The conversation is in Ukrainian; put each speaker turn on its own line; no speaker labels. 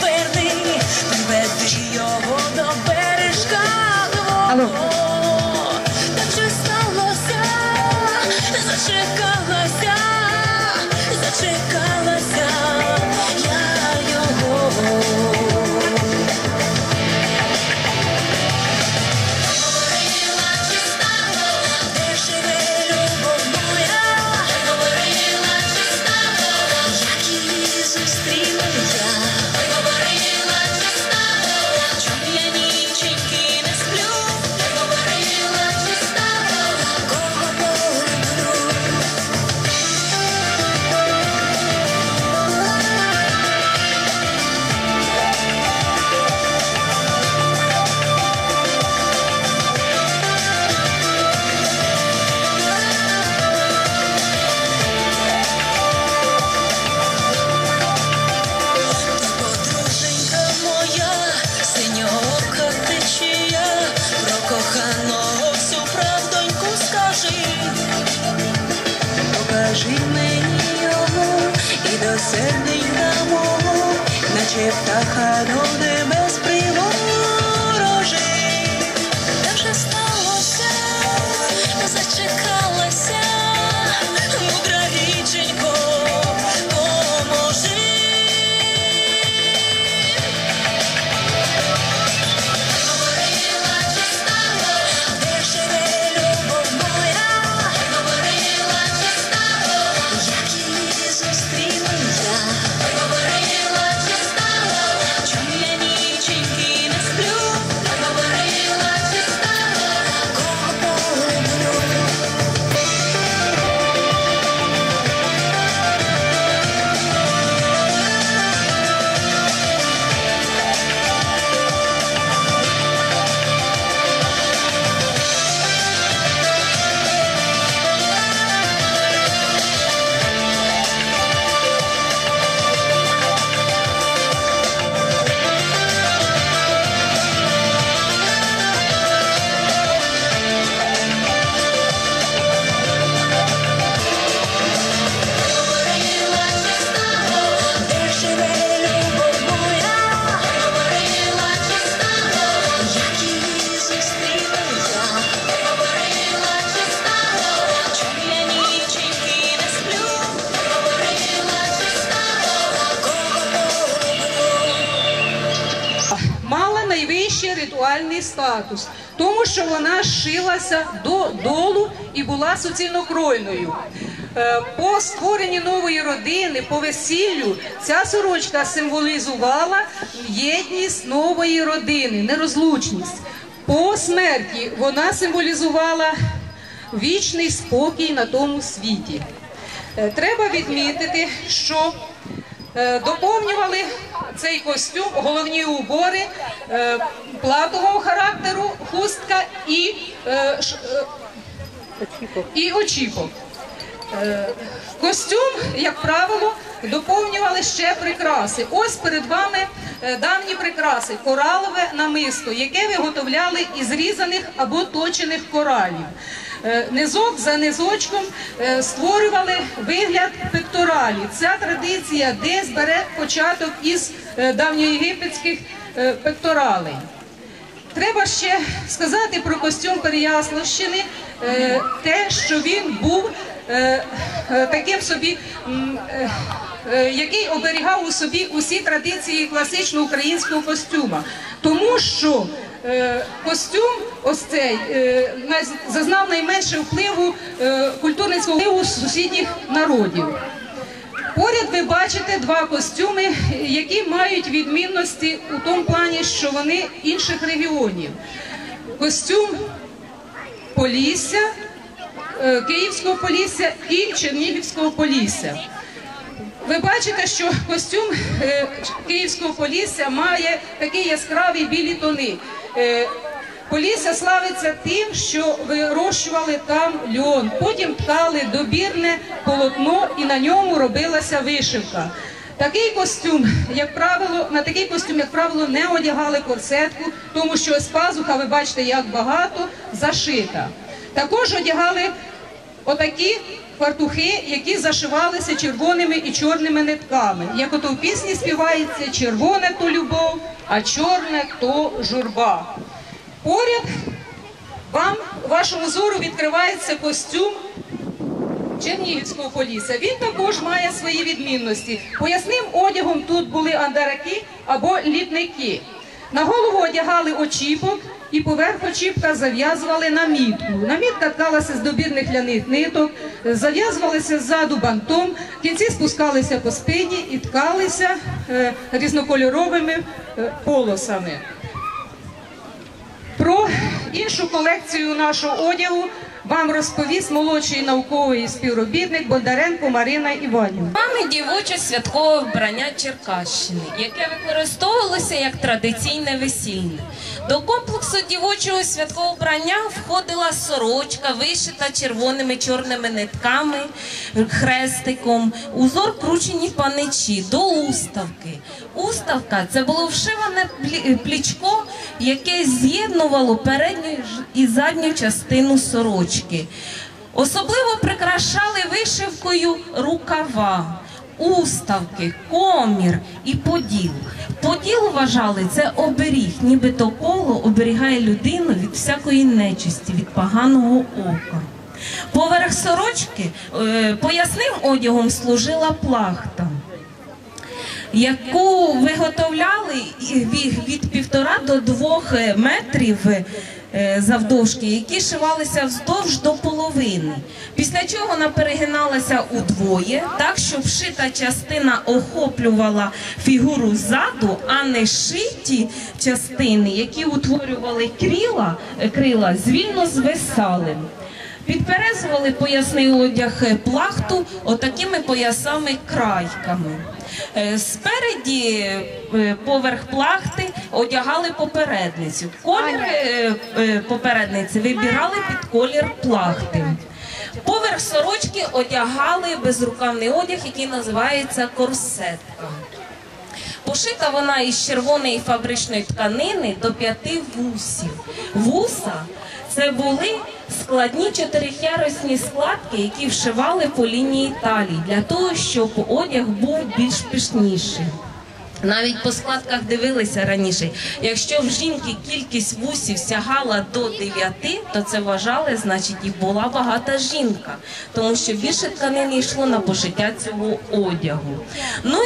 поверни, приведи його до бережка.
Алло.
სერნიკა მო ნაჩევ
და ხარონე მას статус, тому що вона шилася до долу і була суцільнокройною. Е, По створенні нової родини, по весіллю, ця сорочка символізувала єдність нової родини, нерозлучність. По смерті вона символізувала вічний спокій на тому світі. Е, Треба відмітити, що е, доповнювали цей костюм головні убори платого платового характеру, хустка і, е, е, і очіпок. Е, Костюм, як правило, доповнювали ще прикраси. Ось перед вами е, давні прикраси, коралове намисто, яке виготовляли із різаних або точених коралів. Е, Низок за низочком е, створювали вигляд пекторалі. Ця традиція десь бере початок із давньоєгипетських пекторалей. Треба ще сказати про костюм Переяславщини, е, те, що він був е, е, таким собі, який оберігав у собі усі традиції класичного українського костюма. Тому що костюм ось цей зазнав найменше впливу культурницького впливу сусідніх народів. Поряд ви бачите два костюми, які мають відмінності у тому плані, що вони інших регіонів. Костюм Полісся, е, Київського Полісся і Чернігівського Полісся. Ви бачите, що костюм е, Київського Полісся має такі яскраві білі тони. Полісся славиться тим, що вирощували там льон, потім ткали добірне полотно і на ньому робилася вишивка. Такий костюм, як правило, на такий костюм, як правило, не одягали корсетку, тому що ось пазуха, ви бачите, як багато зашита. Також одягали отакі фартухи, які зашивалися червоними і чорними нитками. Як ото в пісні співається червоне то любов, а чорне то журба. Поряд вам вашому зору відкривається костюм Чернігівського поліса. Він також має свої відмінності. Поясним одягом тут були андараки або літники. На голову одягали очіпок і поверх очіпка зав'язували намітку. Намітка ткалася з добірних ляних ниток, зав'язувалася ззаду бантом, кінці спускалися по спині і ткалися е, різнокольоровими е, полосами. Іншу колекцію нашого одягу вам розповість молодший науковий співробітник Бондаренко Марина Іванівна.
Вами дівоче святкове вбрання Черкащини, яке використовувалося як традиційне весільне. До комплексу дівочого святкового вбрання входила сорочка, вишита червоними чорними нитками, хрестиком, узор кручені паничі до уставки. Уставка це було вшиване плі- плічко, яке з'єднувало передню і задню частину сорочки. Особливо прикрашали вишивкою рукава, уставки, комір і поділ. Поділ вважали це оберіг, нібито коло оберігає людину від всякої нечисті, від поганого ока. Поверх сорочки е, поясним одягом служила плахта яку виготовляли від, півтора до двох метрів завдовжки, які шивалися вздовж до половини. Після чого вона перегиналася удвоє, так щоб шита частина охоплювала фігуру ззаду, а не шиті частини, які утворювали крила, е, крила звільно звисали. Підперезували поясний одяг е, плахту отакими поясами-крайками. Е, Спереді е, поверх плахти одягали попередницю. Колір попередниці вибирали під колір плахти. Поверх сорочки одягали безрукавний одяг, який називається корсетка. Пошита вона із червоної фабричної тканини до п'яти вусів. Вуса це були складні чотирихярусні складки, які вшивали по лінії талії для того, щоб одяг був більш пишніший. Навіть по складках дивилися раніше. Якщо в жінки кількість вусів сягала до 9, то це вважали, значить, і була багата жінка, тому що більше тканини йшло на пошиття цього одягу. Ну